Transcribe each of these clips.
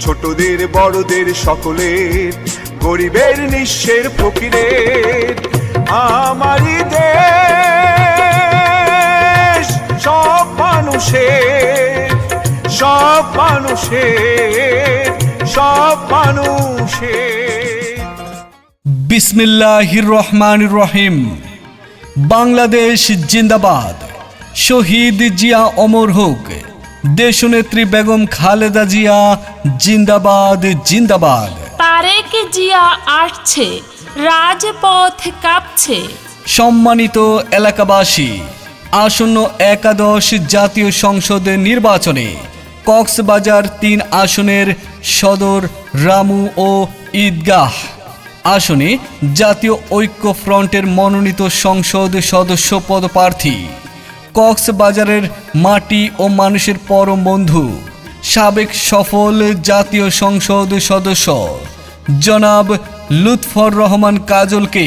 ছোটদের, বড়দের, সকলের, গরিবের, নিঃস্বের, ফকিরের। আমারই দেশ, সব মানুষের সব মানুষের সব মানুষের। বিসমিল্লাহির রহমান রহিম। বাংলাদেশ জিন্দাবাদ। শহীদ জিয়া অমর হোক। দেশনেত্রী বেগম খালেদা জিয়া জিন্দাবাদ জিন্দাবাদ। তারেক জিয়া আসছে? রাজপথ কাঁপছে। সম্মানিত এলাকাবাসী আসন্ন একাদশ জাতীয় সংসদ নির্বাচনে কক্সবাজার তিন আসনের সদর রামু ও ঈদগাহ। আসনে জাতীয় ঐক্য ফ্রন্টের মনোনীত সংসদ সদস্য পদপ্রার্থী কক্সবাজারের মাটি ও মানুষের পরম বন্ধু, সাবেক সফল জাতীয় সংসদ সদস্য, জনাব লুৎফর রহমান কাজলকে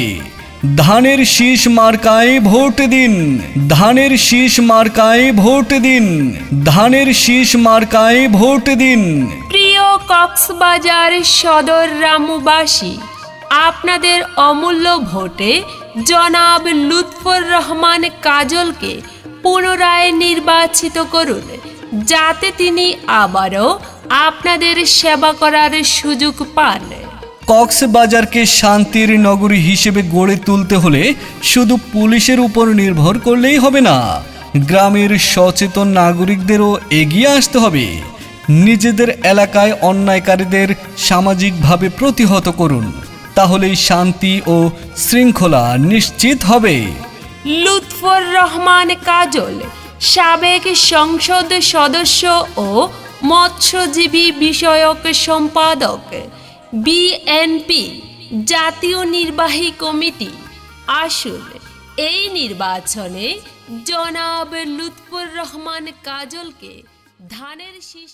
ধানের শীষ মার্কায় ভোট দিন, ধানের শীষ মার্কায় ভোট দিন, ধানের শীষ মার্কায় ভোট দিন। প্রিয় কক্সবাজার সদর রামুবাসী আপনাদের অমূল্য ভোটে জনাব লুৎফর রহমান কাজলকে পুনরায় নির্বাচিত করুন, যাতে তিনি আবারও আপনাদের সেবা করার সুযোগ পান। কক্সবাজারকে শান্তির নগরী হিসেবে গড়ে তুলতে হলে শুধু পুলিশের উপর নির্ভর করলেই হবে না, গ্রামের সচেতন নাগরিকদেরও এগিয়ে আসতে হবে। নিজেদের এলাকায় অন্যায়কারীদের সামাজিকভাবে প্রতিহত করুন, তাহলেই শান্তি ও শৃঙ্খলা নিশ্চিত হবে। লুৎফর রহমান কাজল, সাবেক সংসদ সদস্য ও মৎস্যজীবী বিষয়ক সম্পাদক, বিএনপি জাতীয় নির্বাহী কমিটি আসুন এই নির্বাচনে জনাব লুৎফর রহমান কাজলকে ধানের শীষ